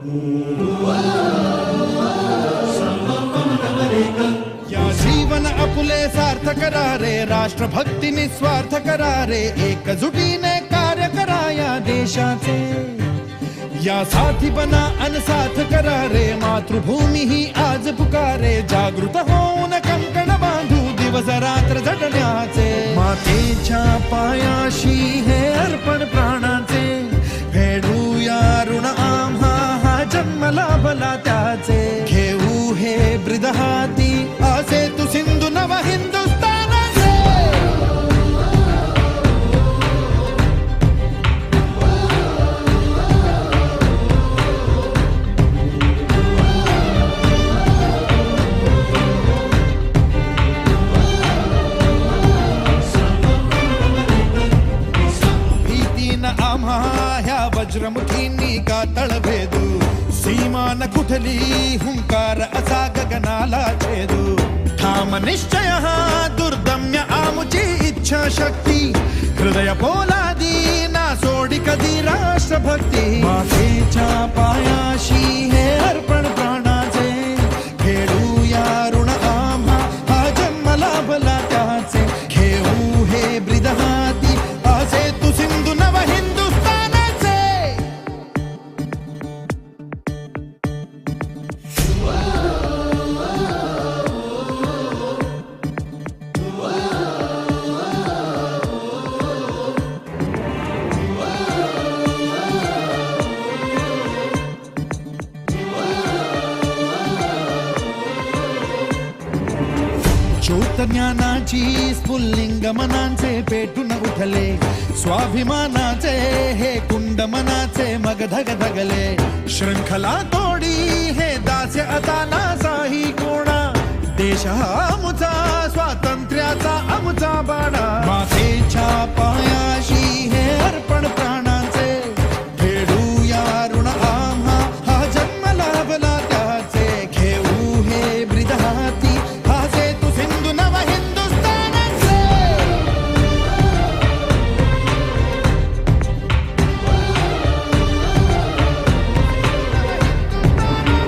या जीवन आपुले सार्थ करा रे राष्ट्रभक्ती निस्वार्थ करा रे एकजुटीने कार्य करा या देशाचे। या साथी बना अनसाथ करा रे मातृभूमी ही आज पुकारे, जागृत होऊन कंकण बांधू दिवस रात्र झटण्याचे। मातेच्या पायाशी हे अर्पण प्राणाचे ತ್ರಿದಹಾತಿ ಆಸೇತು ಸಿಂಧು ನವ ಹಿಂದೂಸ್ತಾನ ಭೀತಿನ ಆಮಹ ಯಾ ವಜ್ರಮುಖಿ ನೀ ಕಾ ತಳಭೇದು वज्रमुखींनी का तळभेदू सीमा न कुठली हुंकार असा गगनाला छेदू ठाम निश्चय दुर्दम्य आमुची इच्छा शक्ती हृदय पोलादी ना सोडी कधी राष्ट्रभक्ती. मातेच्या पायाशी हे अर्पण जन्म लाभला त्याचे. घेऊ हे ब्रिद ज्योत ज्ञानाची स्फुल्लिंग मनांचे पेटून उठले. स्वाभिमानाचे हे कुंड मनाचे मग धग धगले शृंखला तोडी हे दास्य आता कोणा. देश हा आमचा स्वातंत्र्याचा आमचा बाणा.